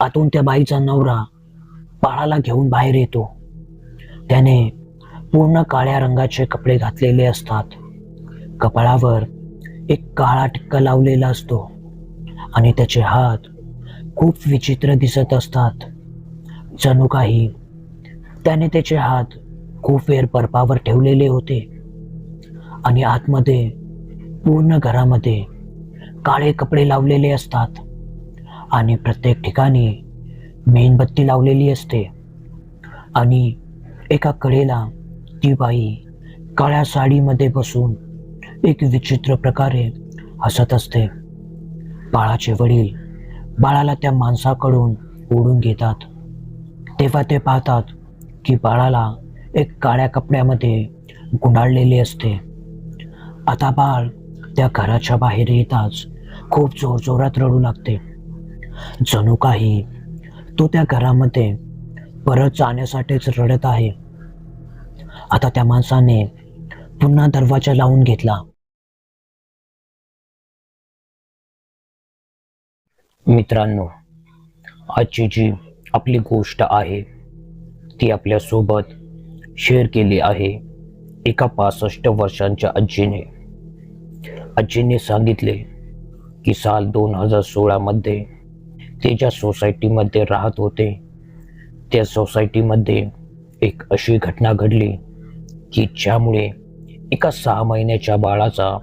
आतून त्या बाईचा नवरा बाळाला घेऊन बाहेर येतो. त्याने पूर्ण काळ्या रंगाचे कपडे घातलेले असतात. कपाळावर एक काळा टिक्का लावलेला असतो आणि त्याचे हात खूप विचित्र दिसत असतात. जणू काही त्याने त्याचे हात खूप वेळ बर्फावर ठेवलेले होते आणि आतमध्ये पूर्ण घरामध्ये काळे कपडे लावलेले असतात. आणि प्रत्येक ठिकाणी मेणबत्ती लावलेली असते. आणि एका कडेला ती बाई काळ्या साडीमध्ये बसून एक विचित्र प्रकारे हसत असते. बाळाचे वडील बाळाला त्या माणसाकडून ओढून घेतात. तेव्हा ते पाहतात की बाळाला एक काळ्या कपड्यामध्ये गुंडाळलेले असते. आता बाळ त्या घराच्या बाहेर येताच खूप जोरजोरात रडू लागते. जणू काही. तो त्या घरामध्ये परत जाण्यासाठीच रडत आहे. आता त्या माणसाने पुन्हा दरवाजा लावून घेतला. मित्रांनो आजची जी आपली गोष्ट आहे ती आपल्यासोबत शेअर केली आहे एका पासष्ट वर्षांच्या आजीने. आजीने सांगितले की साल दोन हजार सोळामध्ये ते ज्या सोसायटीमध्ये राहत होते त्या सोसायटीमध्ये एक अशी घटना घडली की ज्यामुळे एका सहा महिन्याच्या बाळाचा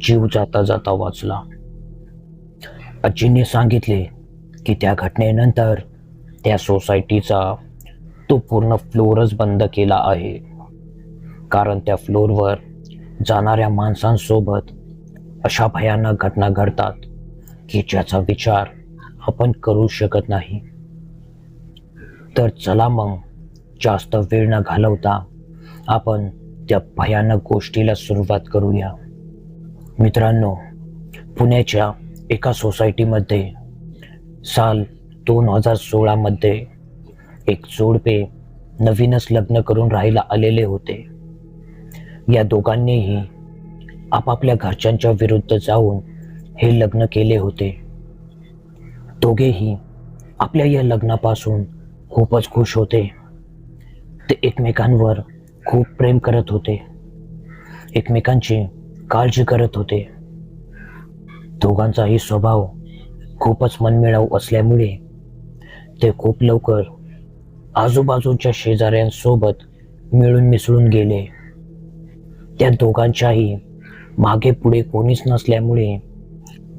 जीव जाता जाता वाचला. आजीने सांगितले की त्या घटनेनंतर त्या सोसायटीचा तो पूर्ण फ्लोअरच बंद केला आहे. कारण त्या फ्लोरवर जाणाऱ्या माणसांसोबत अशा भयानक घटना घडतात की ज्याचा विचार आपण करू शकत नाही. तर चला मग जास्त वेळ न घालवता आपण त्या भयानक गोष्टीला सुरुवात करूया. मित्रांनो पुण्याच्या एका सोसायटीमध्ये साल दोन हजार सोळामध्ये एक जोडपे नवीनच लग्न करून राहायला आलेले होते. या दोघांनीही आपापल्या घरच्यांच्या विरुद्ध जाऊन हे लग्न केले होते. दोघेही आपल्या या लग्नापासून खूपच खुश होते. ते एकमेकांवर खूप प्रेम करत होते. एकमेकांची काळजी करत होते. दोघांचाही स्वभाव खूपच मनमिळाऊ असल्यामुळे ते खूप लवकर आजूबाजूच्या शेजाऱ्यांसोबत मिळून मिसळून गेले. त्या दोघांच्याही मागे पुढे कोणीच नसल्यामुळे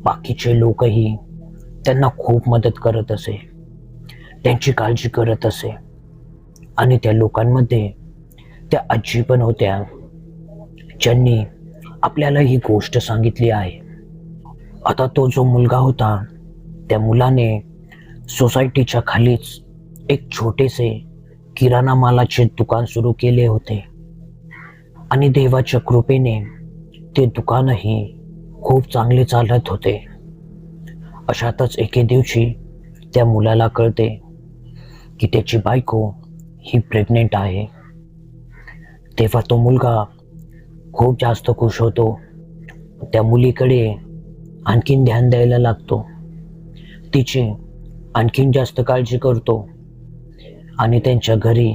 बाकीचे लोकही त्यांना खूप मदत करत असे. त्यांची काळजी करत असे. आणि त्या लोकांमध्ये त्या आजी पण होत्या ज्यांनी आपल्याला ही गोष्ट सांगितली आहे. आता तो जो मुलगा होता त्या मुलाने सोसायटीच्या खालीच एक छोटेसे किराणा मालाचे दुकान सुरू केले होते. आणि देवाच्या कृपेने ते दुकानही खूप चांगले चालत होते. अशातच एके दिवशी त्या मुलाला कळते की त्याची बायको ही प्रेग्नेंट आहे. तेव्हा तो मुलगा खूप जास्त खुश होतो. त्या मुलीकडे आणखीन ध्यान द्यायला लागतो. तिची आणखीन जास्त काळजी करतो. आणि त्यांच्या घरी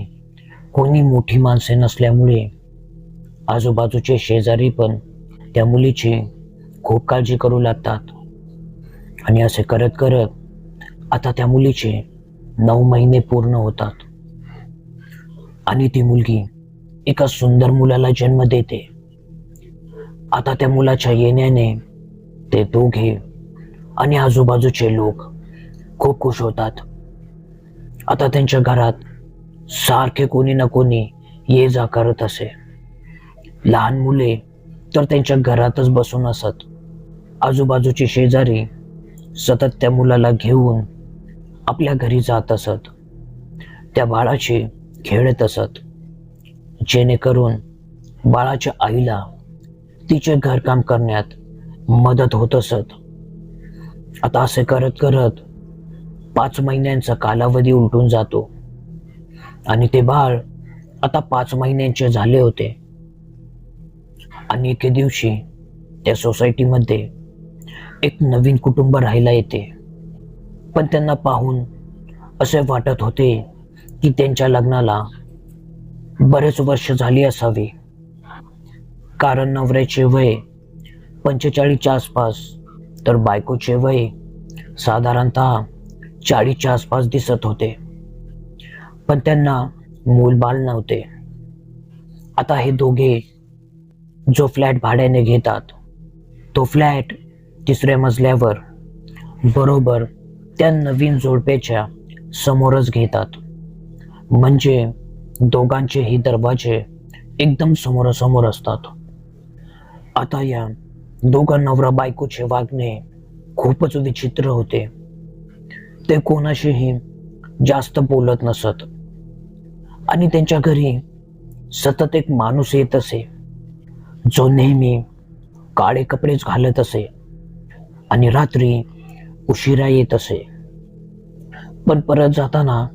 कोणी मोठी माणसे नसल्यामुळे आजूबाजूचे शेजारी पण त्या मुलीची खूप काळजी करू लागतात. आणि असे करत करत आता त्या मुलीचे नऊ महिने पूर्ण होतात. आणि ती मुलगी एका सुंदर मुलाला जन्म देते. आता त्या मुलाच्या येण्याने ते दोघे आणि आजूबाजूचे लोक खूप खुश होतात. आता त्यांच्या घरात सारखे कोणी ना कोणी ये जा करत असे. लहान मुले तर त्यांच्या घरातच बसून असत. आजूबाजूचे शेजारी सतत त्या मुलाला घेऊन आपल्या घरी जात असत. त्या बाळाशी खेळत असत. जेणेकरून बाळाच्या आईला तिचे घरकाम करण्यात मदत होत असत. आता असे करत करत पाच महिन्यांचा कालावधी उलटून जातो. आणि ते बाळ आता पाच महिन्यांचे झाले होते. आणि एके दिवशी त्या सोसायटीमध्ये एक नवीन कुटुंब राहायला येते. पण त्यांना पाहून असे वाटत होते की त्यांच्या लग्नाला बरेच वर्ष झाली असावी. कारण नवऱ्याचे वय पंचेचाळीसच्या आसपास तर बायकोचे वय साधारणतः चाळीसच्या आसपास दिसत होते. पण त्यांना मूलबाल नव्हते. आता हे दोघे जो फ्लॅट भाड्याने घेतात तो फ्लॅट तिसऱ्या मजल्यावर. बरोबर त्या नवीन जोडप्याच्या समोरच घेतात. म्हणजे दोघांचेही दरवाजे एकदम समोरासमोर असतात. आता या दोघा नवरा बायकोचे वागणे खूपच विचित्र होते. ते कोणाशीही जास्त बोलत नसत. आणि त्यांच्या घरी सतत एक माणूस येत असे. जो नेहमी काळे कपडेच घालत असे. आणि रात्री उशिरा येत असे. पण परत जाताना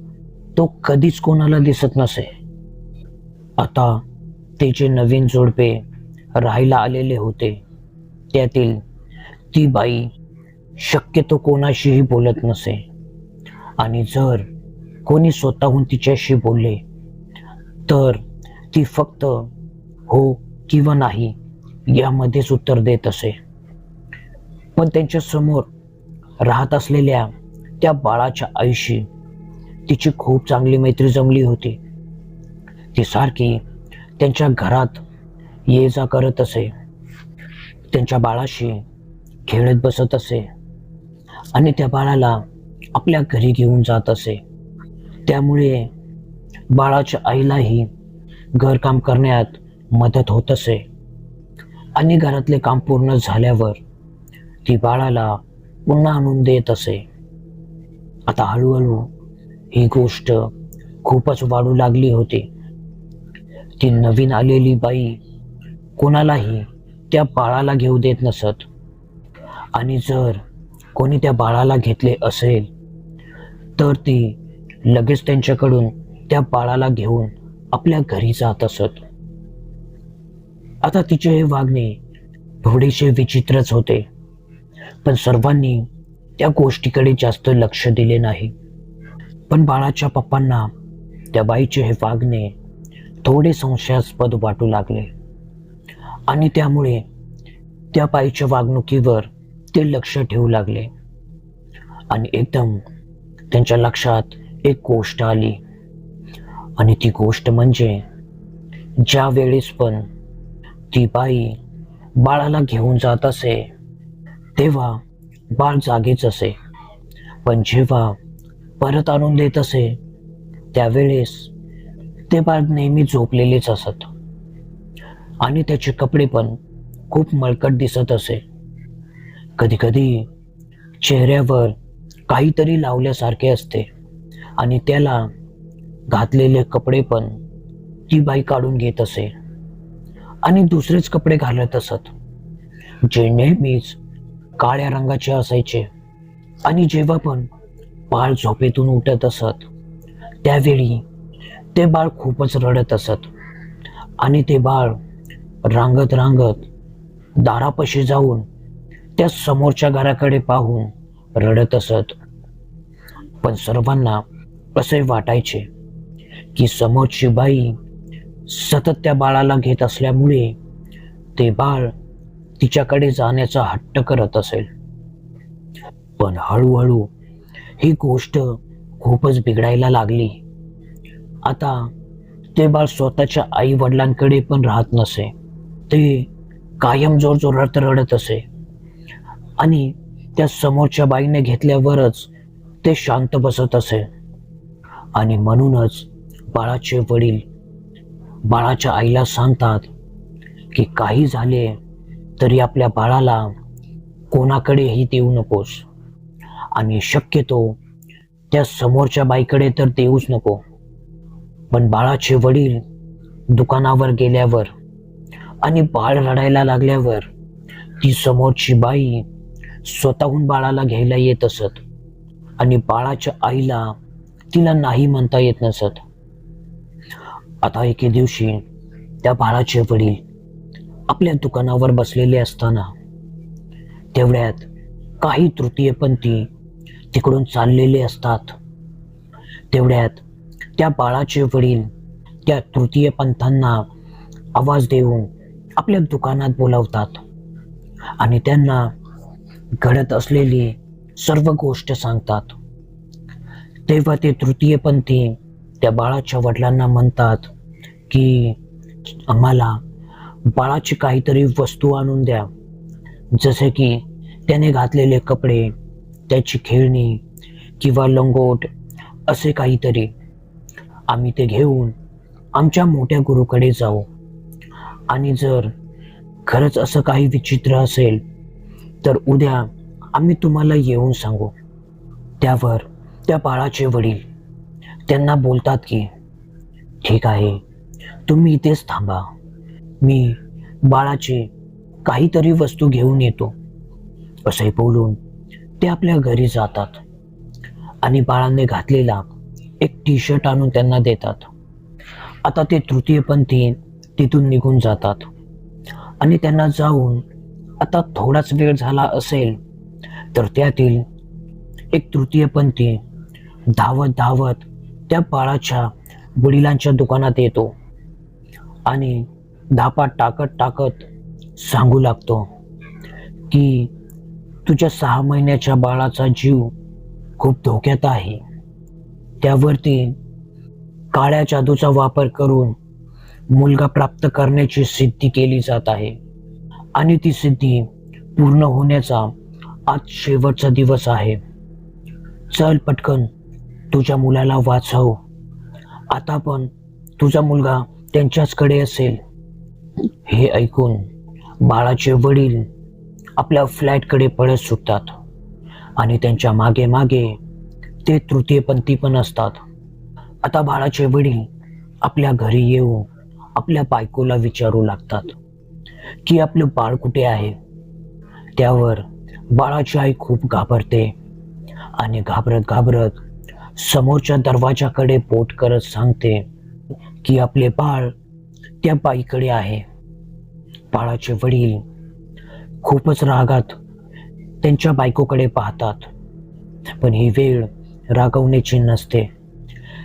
तो कधीच कोणाला दिसत नसे. आता तिचे नवीन जोडपे राहायला आलेले होते त्यातील ती बाई शक्यतो कोणाशीही बोलत नसे. आणि जर कोणी स्वतःहून तिच्याशी बोलले तर ती फक्त हो किंवा नाही यामध्येच उत्तर देत असे. पण त्यांच्यासमोर राहत असलेल्या त्या बाळाच्या आईशी तिची खूप चांगली मैत्री जमली होती. ती सारखी त्यांच्या घरात ये जा करत असे. त्यांच्या बाळाशी खेळत बसत असे. आणि त्या बाळाला आपल्या घरी घेऊन जात असे. त्यामुळे बाळाच्या आईलाही घरकाम करण्यात मदत होत असे. आणि घरातले काम पूर्ण झाल्यावर ती बाळाला पुन्हा आणून देत असे. आता हळूहळू ही गोष्ट खूपच वाढू लागली होती. ती नवीन आलेली बाई कोणालाही त्या बाळाला घेऊ देत नसत. आणि जर कोणी त्या बाळाला घेतले असेल तर ती लगेच त्यांच्याकडून त्या बाळाला घेऊन आपल्या घरी जात असत. आता तिचे हे वागणे थोडेसे विचित्रच होते. पण सर्वांनी त्या गोष्टीकडे जास्त लक्ष दिले नाही. पण बाळाच्या पप्पांना त्या बाईचे हे वागणे थोडे संशयास्पद वाटू लागले. आणि त्यामुळे त्या बाईच्या वागणुकीवर ते लक्ष ठेवू लागले. आणि एकदम त्यांच्या लक्षात एक गोष्ट आली. आणि ती गोष्ट म्हणजे ज्या वेळेस पण ती बाई बाळाला घेऊन जात असे तेव्हा बाळ जागेच असे. पण जेव्हा परत आणून देत असे त्यावेळेस ते बाळ नेहमी झोपलेलेच असत. आणि त्याचे कपडे पण खूप मळकट दिसत असे. कधी कधी चेहऱ्यावर काहीतरी लावल्यासारखे असते आणि त्याला घातलेले कपडे पण ती बाई काढून घेत असे. आणि दुसरेच कपडे घालत असत. जे नेहमीच काळ्या रंगाचे असायचे. आणि जेव्हा पण बाळ झोपेतून उठत असत त्यावेळी ते बाळ खूपच रडत असत. आणि ते बाळ रांगत रांगत दारापाशी जाऊन त्या समोरच्या घराकडे पाहून रडत असत. पण सर्वांना असे वाटायचे की समोरची बाई सतत त्या बाळाला घेत असल्यामुळे ते बाळ तिच्याकडे जाण्याचा हट्ट करत असेल. पण हळूहळू ही गोष्ट खूपच बिघडायला लागली. आता ते बाळ स्वतःच्या आई वडिलांकडे पण राहत नसे. ते कायम जोर जोरात रडत असे. आणि त्या समोरच्या बाईने घेतल्यावरच ते शांत बसत असे. आणि म्हणूनच बाळाचे वडील बाळाच्या आईला सांगतात की काही झाले तरी आपल्या बाळाला कोणाकडेही देऊ नकोस. आणि शक्यतो त्या समोरच्या बाईकडे तर देऊच नको. पण बाळाचे वडील दुकानावर गेल्यावर आणि बाळ रडायला लागल्यावर ती समोरची बाई स्वतःहून बाळाला घ्यायला येत असत आणि बाळाच्या आईला तिला नाही म्हणता येत नसत. आता एके दिवशी त्या बाळाचे वडील आपल्या दुकानावर बसलेले असताना तेवढ्यात काही तृतीयपंथी तिकडून चाललेले असतात. तेवढ्यात त्या बाळाचे वडील त्या तृतीय पंथांना आवाज देऊन आपल्या दुकानात बोलावतात आणि त्यांना घडत असलेली सर्व गोष्ट सांगतात. तेव्हा ते तृतीयपंथी त्या बाळाच्या वडिलांना म्हणतात की आम्हाला बाळाची काहीतरी वस्तू आणून द्या. जसे की त्याने घातलेले कपडे त्याची खेळणी किंवा लंगोट असे काहीतरी. आम्ही ते घेऊन आमच्या मोठ्या गुरुकडे जाऊ. आणि जर खरंच असं काही विचित्र असेल तर उद्या आम्ही तुम्हाला येऊन सांगू. त्यावर त्या बाळाचे वडील त्यांना बोलतात की ठीक आहे तुम्ही इथेच थांबा. मी बाळाची काहीतरी वस्तू घेऊन येतो असे बोलून ते आपल्या घरी जातात. आणि बाळाने घातलेला एक टी शर्ट आणून त्यांना देतात. आता ते तृतीयपंथी तिथून निघून जातात. आणि त्यांना जाऊन आता थोडाच वेळ झाला असेल तर त्यातील एक तृतीयपंथी धावत धावत त्या बाळाच्या वडिलांच्या दुकानात येतो. आणि धापा टाकत टाकत सांगू लागतो की तुझ्या सहा महिन्याच्या बाळाचा जीव खूप धोक्यात आहे. त्यावरती काळ्या जादूचा वापर करून मुलगा प्राप्त करण्याची सिद्धी केली जात आहे. आणि ती सिद्धी पूर्ण होण्याचा आज शेवटचा दिवस आहे. चल पटकन तुझ्या मुलाला वाचव. आता पण तुझा मुलगा त्यांच्याचकडे असेल. हे ऐकून बाळाचे वडील आपल्या फ्लॅटकडे पळत सुटतात आणि त्यांच्या मागे मागे ते तृतीयपंथी पण असतात. आता बाळाचे वडील आपल्या घरी येऊन आपल्या बायकोला विचारू लागतात की आपलं बाळ कुठे आहे? त्यावर बाळाची आई खूप घाबरते आणि घाबरत घाबरत समोरच्या दरवाजाकडे बोट करत सांगते की आपले बाळ त्या बाईकडे आहे. बाळाचे वडील खूपच रागात त्यांच्या बायकोकडे पाहतात. पण ही वेळ रागवण्याची नसते.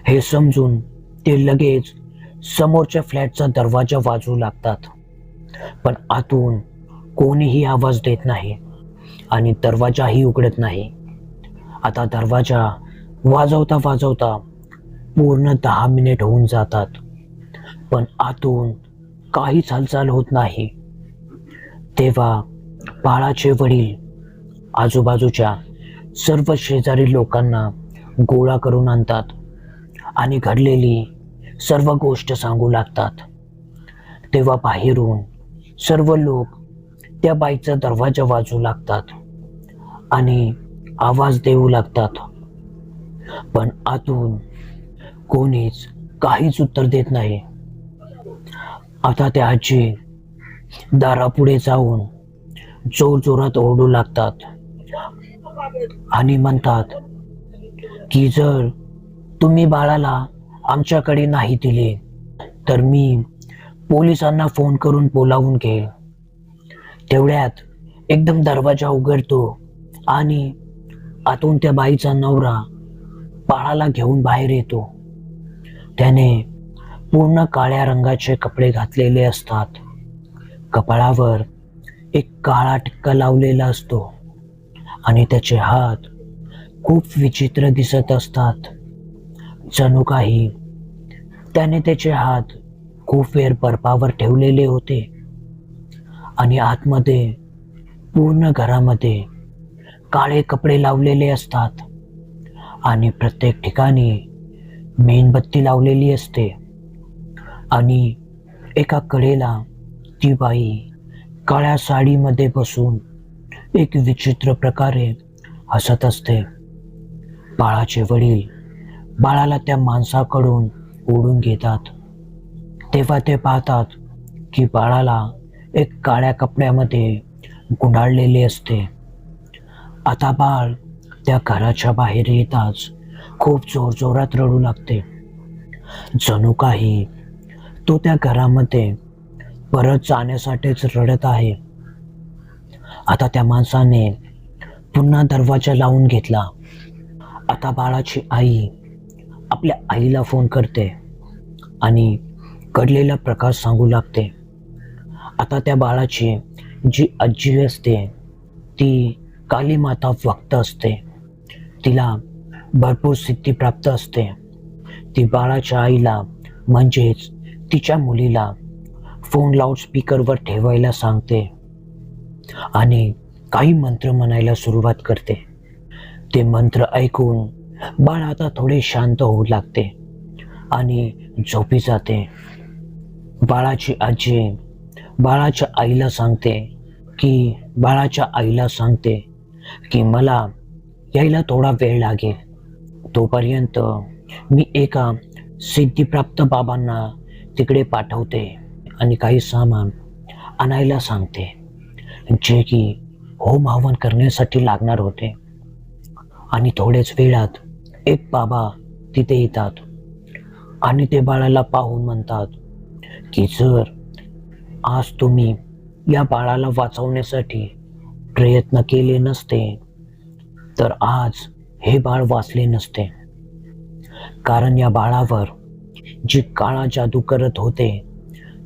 हे समजून ते लगेच समोरच्या फ्लॅटचा दरवाजा वाजवू लागतात. पण आतून कोणीही आवाज देत नाही आणि दरवाजाही उघडत नाही. आता दरवाजा वाजवता वाजवता पूर्ण दहा मिनिट होऊन जातात. पण आतून काहीच हालचाल होत नाही. तेव्हा बाळाचे वडील आजूबाजूच्या सर्व शेजारी लोकांना गोळा करून आणतात आणि घडलेली सर्व गोष्ट सांगू लागतात. तेव्हा बाहेरून सर्व लोक त्या बाईचा दरवाजा वाजू लागतात आणि आवाज देऊ लागतात. पण आतून कोणीच काहीच उत्तर देत नाही. आता त्या आजी दारापुढे जाऊन जोर जोरात ओरडू लागतात. आणि म्हणतात की जर तुम्ही बाळाला आमच्याकडे नाही दिले तर मी पोलिसांना फोन करून बोलावून घेईल. तेवढ्यात एकदम दरवाजा उघडतो आणि आतून त्या बाईचा नवरा बाळाला घेऊन बाहेर येतो. त्याने पूर्ण काळ्या रंगाचे कपडे घातलेले असतात. कपाळावर एक काळा टिक्का लावलेला असतो आणि त्याचे हात खूप विचित्र दिसत असतात. जणू काही त्याने त्याचे हात खूप वेळ बर्फावर ठेवलेले होते आणि आतमध्ये पूर्ण घरामध्ये काळे कपडे लावलेले असतात आणि प्रत्येक ठिकाणी मेणबत्ती लावलेली असते. आणि एका कडेला ती बाई काळ्या साडीमध्ये बसून एक विचित्र प्रकारे हसत असते. बाळाचे वडील बाळाला त्या माणसाकडून ओढून घेतात. तेव्हा ते पाहतात की बाळाला एक काळ्या कपड्यामध्ये गुंडाळलेले असते. आता बाळ त्या घराच्या बाहेर येताच खूप जोरजोरात रडू लागते. जणू काही तो त्या घरामध्ये परत जाण्यासाठीच रडत आहे. आता त्या माणसाने पुन्हा दरवाजा लावून घेतला. आता बाळाची आई आपल्या आईला फोन करते आणि घडलेला प्रकार सांगू लागते. आता त्या बाळाची जी आजी असते ती काली माता वक्त असते. तिला भरपूर सिद्धी प्राप्त असते. ती बाळाच्या आईला म्हणजेच तिच्या मुलीला फोन लाऊडस्पीकरवर ठेवायला सांगते आणि काही मंत्र म्हणायला सुरुवात करते. ते मंत्र ऐकून बाळ आता थोडे शांत होऊ लागते आणि झोपी जाते. बाळाची आजी बाळाच्या आईला सांगते की बाळाच्या आईला सांगते की मला यायला थोडा वेळ लागेल. तोपर्यंत मी एका सिद्धिप्राप्त बाबांना तिकडे पाठवते आणि काही सामान आणायला सांगते जे की होम हवन करण्यासाठी लागणार होते. आणि थोड्याच वेळात एक बाबा तिथे येतात आणि ते बाळाला पाहून म्हणतात की जर आज तुम्ही या बाळाला वाचवण्यासाठी प्रयत्न केले नसते तर आज हे बाळ वाचले नसते. कारण या बाळावर जी काळा जादू करत होते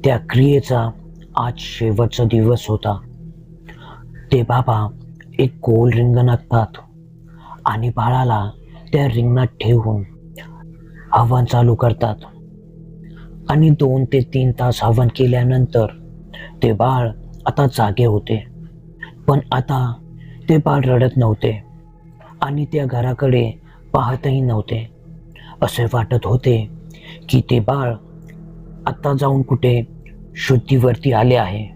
त्या क्रियेचा आज शेवटचा दिवस होता. ते बाबा एक गोल रिंगण आखतात आणि बाळाला त्या रिंगणात ठेवून हवन चालू करतात. आणि दोन ते तीन तास हवन केल्यानंतर ते बाळ आता जागे होते. पण आता ते बाळ रडत नव्हते आणि त्या घराकडे पाहतही नव्हते. असे वाटत होते की ते बाळ आत्ता जाऊन कुठे शुद्धीवरती आले आहे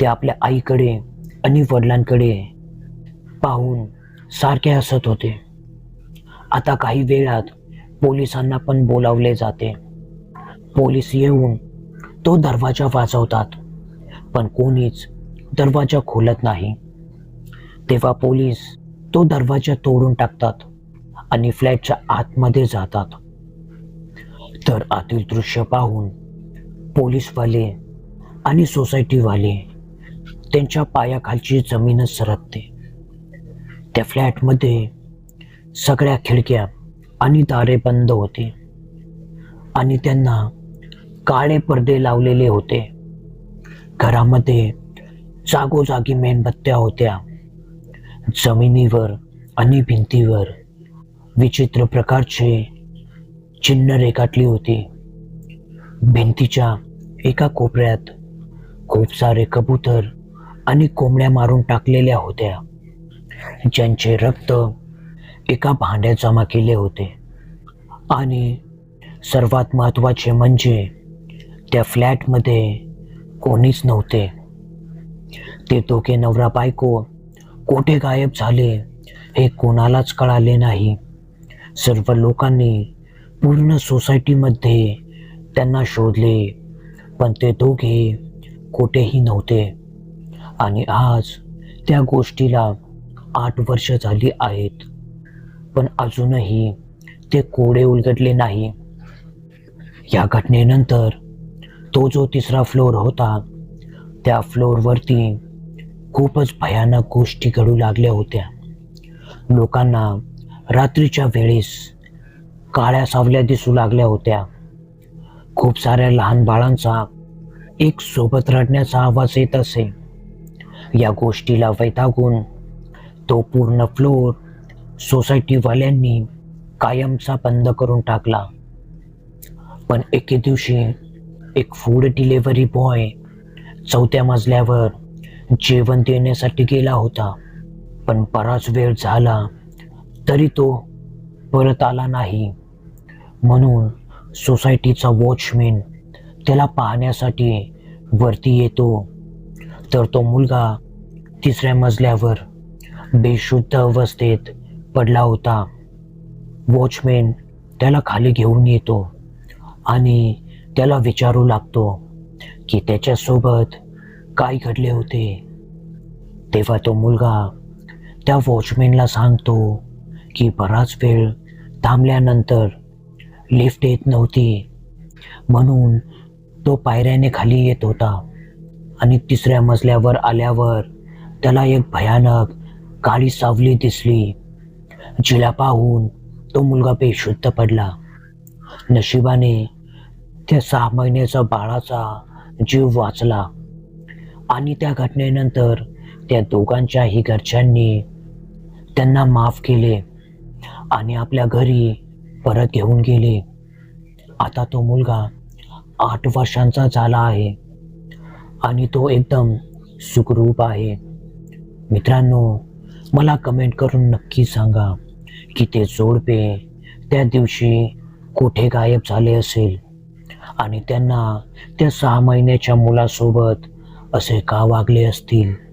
ते आपल्या आईकडे आणि वडिलांकडे पाहून सारखे हसत होते. आता काही वेळात पोलिसांना पण बोलावले जाते. पोलीस येऊन तो दरवाजा वाजवतात पण कोणीच दरवाजा खोलत नाही. तेव्हा पोलीस तो दरवाजा तोडून टाकतात आणि फ्लॅटच्या आतमध्ये जातात. तर आतील दृश्य पाहून पोलीसवाले आणि सोसायटीवाले त्यांच्या पायाखालची जमीनच सरकते. त्या फ्लॅटमध्ये सगळ्या खिडक्या आणि दारे बंद होते. आणि त्यांना काळे पडदे लावलेले होते. घरामध्ये जागोजागी मेणबत्त्या होत्या. जमिनीवर आणि भिंतीवर विचित्र प्रकारचे चिन्ह रेखाटली होती. भिंतीच्या एका कोपऱ्यात खूप सारे कबूतर आणि कोंबड्या मारून टाकलेल्या होत्या. ज्यांचे रक्त एका भांड्यात जमा केले होते. आणि सर्वात महत्त्वाचे म्हणजे त्या फ्लॅटमध्ये कोणीच नव्हते. ते दोघे नवरा बायको कोठे गायब झाले हे कोणालाच कळाले नाही. सर्व लोकांनी पूर्ण सोसायटीमध्ये त्यांना शोधले. पण ते दोघे कुठेही नव्हते. आणि आज त्या गोष्टीला आठ वर्ष झाली आहेत. पण अजूनही ते कोडे उलगडले नाही. या घटनेनंतर तो जो तिसरा फ्लोअर होता त्या फ्लोअरवरती खूपच भयानक गोष्टी घडू लागल्या होत्या. लोकांना रात्रीच्या वेळेस काळ्या सावल्या दिसू लागल्या होत्या. खूप साऱ्या लहान बाळांचा एक सोबत रडण्याचा आवाज येत असे. या गोष्टीला वैतागून तो पूर्ण फ्लोअर सोसायटीवाल्यांनी कायमचा बंद करून टाकला. पण एके दिवशी एक फूड डिलेवरी बॉय चौथ्या मजल्यावर जेवण देण्यासाठी गेला होता. पण बराच वेळ झाला तरी तो परत आला नाही. म्हणून सोसायटीचा वॉचमॅन त्याला पाहण्यासाठी वरती येतो. तर तो मुलगा तिसऱ्या मजल्यावर बेशुद्ध अवस्थेत पडला होता. वॉचमॅन त्याला खाली घेऊन येतो आणि त्याला विचारू लागतो की त्याच्यासोबत काय घडले होते. तेव्हा तो मुलगा त्या वॉचमॅनला सांगतो की बराच वेळ थांबल्यानंतर लिफ्ट येत नव्हती. म्हणून तो पायऱ्याने खाली येत होता आणि तिसऱ्या मजल्यावर आल्यावर त्याला एक भयानक काळी सावली दिसली. जिला पाहून तो मुलगा बेशुद्ध पडला. नशिबाने त्या सहा महिन्याचा बाळाचा जीव वाचला आणि त्या घटनेनंतर त्या दोघांच्याही घरच्यांनी त्यांना माफ केले आणि आपल्या घरी परत घेऊन गेले. आता तो मुलगा आठ वर्षांचा झाला आहे आणि तो एकदम सुखरूप आहे. मित्रांनो मला कमेंट करून नक्की सांगा की ते जोडपे त्या दिवशी कुठे गायब झाले असेल? आणि त्यांना त्या सहा महिन्याच्या मुलासोबत असे का वागले असतील?